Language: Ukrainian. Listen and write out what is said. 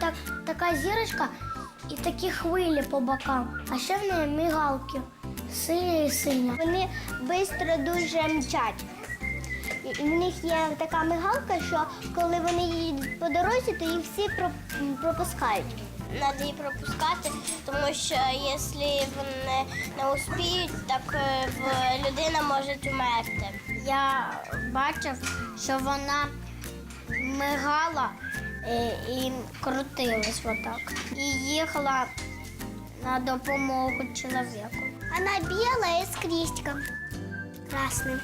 так, така зірочка і такі хвилі по бокам. А ще в неї мігалки. Синя і синя. Вони швидко дуже мчать. І в них є така мигалка, що коли вони їдуть по дорозі, то їх всі пропускають. Треба її пропускати, тому що якщо вони не успіють, так е, людина може умерти. Я бачив, що вона мигала і крутилась отак. І їхала на допомогу чоловіку. Вона біла і з крістиком красним.